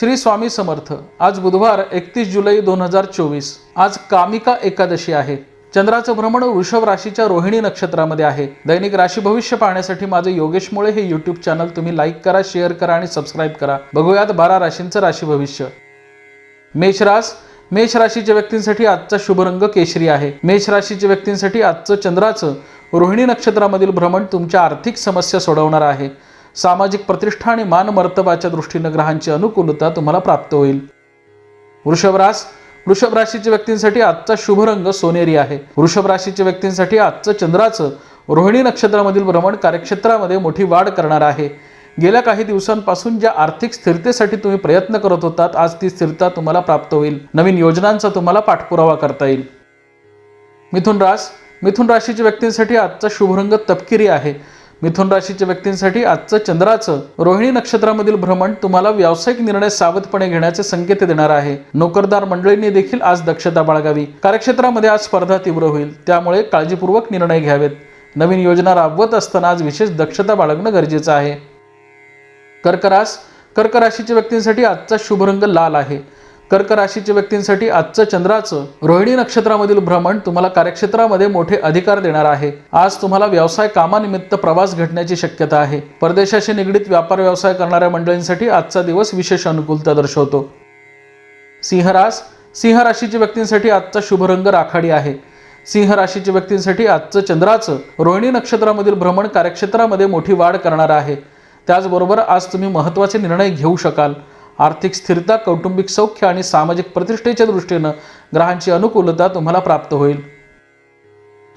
श्री स्वामी समर्थ. आज बुधवार एकतीस जुलै दोन हजार चोवीस. आज कामिका एकादशी आहे. चंद्राचं भ्रमण वृषभ राशीच्या रोहिणी नक्षत्रामध्ये आहे. दैनिक राशी भविष्य पाहण्यासाठी माझे योगेश मुळे हे युट्यूब चॅनल तुम्ही लाईक करा शेअर करा आणि सबस्क्राईब करा. बघूयात बारा राशींचं राशी भविष्य. मेषरास मेष राशीच्या व्यक्तींसाठी आजचा शुभ रंग केशरी आहे. मेष राशीच्या व्यक्तींसाठी आजचं चंद्राचं रोहिणी नक्षत्रामधील भ्रमण तुमच्या आर्थिक समस्या सोडवणार आहे. सामाजिक प्रतिष्ठा आणि मानमर्तबाच्या दृष्टीनं ग्रहांची अनुकूलता तुम्हाला प्राप्त होईल. वृषभ रास वृषभ राशीच्या व्यक्तींसाठी आजचा शुभ रंग सोनेरी आहे. वृषभ राशीच्या व्यक्तींसाठी आजचं चंद्राचं रोहिणी नक्षत्रामधील भ्रमण कार्यक्षेत्रामध्ये मोठी वाढ करणार आहे. गेल्या काही दिवसांपासून ज्या आर्थिक स्थिरतेसाठी तुम्ही प्रयत्न करत होतात आज ती स्थिरता तुम्हाला प्राप्त होईल. नवीन योजनांचा तुम्हाला पाठपुरावा करता येईल. मिथुन रास मिथुन राशीच्या व्यक्तींसाठी आजचा शुभ रंग तपकिरी आहे. मिथुन राशीच्या व्यक्तींसाठी आजचं चंद्राचं रोहिणी नक्षत्रामधील भ्रमण तुम्हाला व्यावसायिक निर्णय सावधपणे घेण्याचे संकेत देणार आहे. नोकरदार मंडळींनी देखील आज दक्षता बाळगावी. कार्यक्षेत्रामध्ये आज स्पर्धा तीव्र होईल. त्यामुळे काळजीपूर्वक निर्णय घ्यावेत. नवीन योजना राबवत असताना आज विशेष दक्षता बाळगणं गरजेचं आहे. कर्करास कर्क राशीच्या व्यक्तींसाठी आजचा शुभ रंग लाल आहे. कर्क राशीच्या व्यक्तींसाठी आजचं चंद्राचं रोहिणी नक्षत्रामधील भ्रमण तुम्हाला कार्यक्षेत्रामध्ये मोठे अधिकार देणार आहे. आज तुम्हाला व्यवसाय कामानिमित्त प्रवास घडण्याची शक्यता आहे. परदेशाशी निगडीत व्यापार व्यवसाय करणाऱ्या मंडळींसाठी आजचा दिवस विशेष अनुकूलता दर्शवतो. सिंहरास सिंह राशीच्या व्यक्तींसाठी आजचा शुभ रंग राखाडी आहे. सिंह राशीच्या व्यक्तींसाठी आजचं चंद्राचं रोहिणी नक्षत्रामधील भ्रमण कार्यक्षेत्रामध्ये मोठी वाढ करणार आहे. त्याचबरोबर आज तुम्ही महत्त्वाचे निर्णय घेऊ शकाल. आर्थिक स्थिरता कौटुंबिक सौख्य आणि सामाजिक प्रतिष्ठेच्या दृष्टीनं ग्रहांची अनुकूलता तुम्हाला प्राप्त होईल.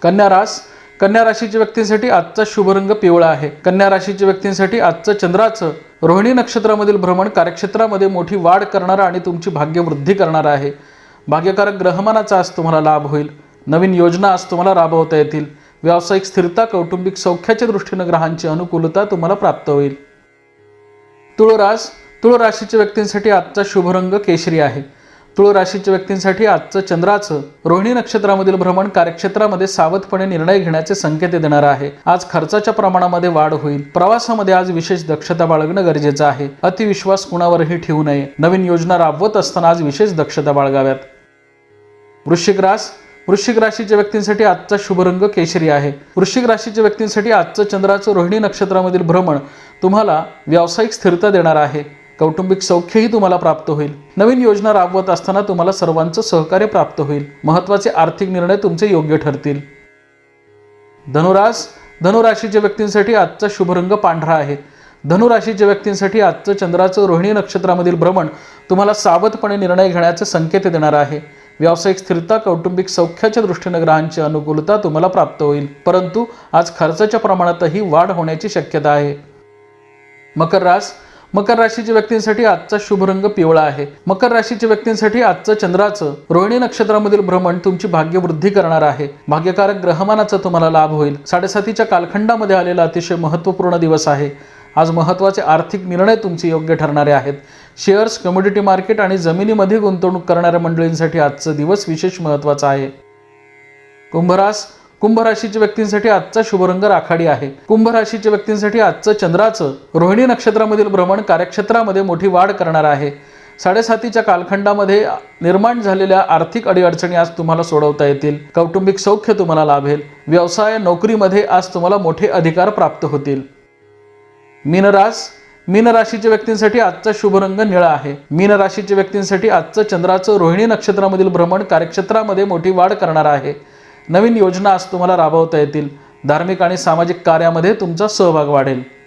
कन्या रास कन्या राशीच्या व्यक्तींसाठी आजचा शुभ रंग पिवळा आहे. कन्या राशीच्या व्यक्तींसाठी आजचं चंद्राचं रोहिणी नक्षत्रामधील भ्रमण कार्यक्षेत्रामध्ये मोठी वाढ करणारा आणि तुमची भाग्यवृद्धी करणारा आहे. भाग्यकारक ग्रहमानाचा आज तुम्हाला लाभ होईल. नवीन योजना आज तुम्हाला राबवता येतील. व्यावसायिक स्थिरता कौटुंबिक सौख्याच्या दृष्टीनं ग्रहांची अनुकूलता तुम्हाला प्राप्त होईल. तुळरास तुळ राशीच्या व्यक्तींसाठी आजचा शुभ रंग केशरी आहे. तुळ राशीच्या व्यक्तींसाठी आजचं चंद्राचं रोहिणी नक्षत्रामधील भ्रमण कार्यक्षेत्रामध्ये सावधपणे निर्णय घेण्याचे संकेत देणार आहे. आज खर्चाच्या प्रमाणामध्ये वाढ होईल. प्रवासामध्ये आज विशेष दक्षता बाळगणं गरजेचं आहे. अतिविश्वास कुणावरही ठेवू नये. नवीन योजना राबवत असताना आज विशेष दक्षता बाळगाव्यात. वृश्चिक रास. वृश्चिक राशीच्या व्यक्तींसाठी आजचा शुभ रंग केशरी आहे. वृश्चिक राशीच्या व्यक्तींसाठी आजचं चंद्राचं रोहिणी नक्षत्रामधील भ्रमण तुम्हाला व्यावसायिक स्थिरता देणार आहे. कौटुंबिक सौख्यही तुम्हाला प्राप्त होईल. नवीन योजना राबवत असताना तुम्हाला सर्वांचं सहकार्य प्राप्त होईल. महत्त्वाचे आर्थिक निर्णय तुमचे योग्य ठरतील. धनुरास धनुराशीच्या व्यक्तींसाठी आजचा शुभरंग पांढरा आहे. धनुराशीच्या व्यक्तींसाठी आजचं चंद्राचं रोहिणी नक्षत्रामधील भ्रमण तुम्हाला सावधपणे निर्णय घेण्याचे संकेत देणार आहे. व्यावसायिक स्थिरता कौटुंबिक सौख्याच्या दृष्टीने ग्रहांची अनुकूलता तुम्हाला प्राप्त होईल. परंतु आज खर्चाच्या प्रमाणातही वाढ होण्याची शक्यता आहे. मकर रास मकर राशीच्या व्यक्तींसाठी आजचा शुभ रंग पिवळा आहे. मकर राशीच्या व्यक्तींसाठी आजचं चंद्राचं रोहिणी नक्षत्रामधील भ्रमण तुमची भाग्यवृद्धी करणार आहे. भाग्यकारक ग्रहमानाचा तुम्हाला लाभ होईल. साडेसातीच्या कालखंडामध्ये आलेला अतिशय महत्त्वपूर्ण दिवस आहे. आज महत्त्वाचे आर्थिक निर्णय तुमचे योग्य ठरणारे आहेत. शेअर्स कमोडिटी मार्केट आणि जमिनीमध्ये गुंतवणूक करणाऱ्या मंडळींसाठी आजचा दिवस विशेष महत्त्वाचा आहे. कुंभरास कुंभ राशीच्या व्यक्तींसाठी आजचा शुभरंग राखाडी आहे. कुंभ राशीच्या व्यक्तींसाठी आजचं चंद्राचं रोहिणी नक्षत्रामधील भ्रमण कार्यक्षेत्रामध्ये मोठी वाढ करणार आहे. साडेसातीच्या कालखंडामध्ये निर्माण झालेल्या आर्थिक अडीअडचणी आज तुम्हाला सोडवता येतील. कौटुंबिक सौख्य तुम्हाला लाभेल. व्यवसाय नोकरीमध्ये आज तुम्हाला मोठे अधिकार प्राप्त होतील. मीनरास मीन राशीच्या व्यक्तींसाठी आजचा शुभरंग निळा आहे. मीन राशीच्या व्यक्तींसाठी आजचं चंद्राचं रोहिणी नक्षत्रामधील भ्रमण कार्यक्षेत्रामध्ये मोठी वाढ करणार आहे. नवीन योजना आज तुम्हाला राबवता येतील. धार्मिक आणि सामाजिक कार्यामध्ये तुमचा सहभाग वाढेल.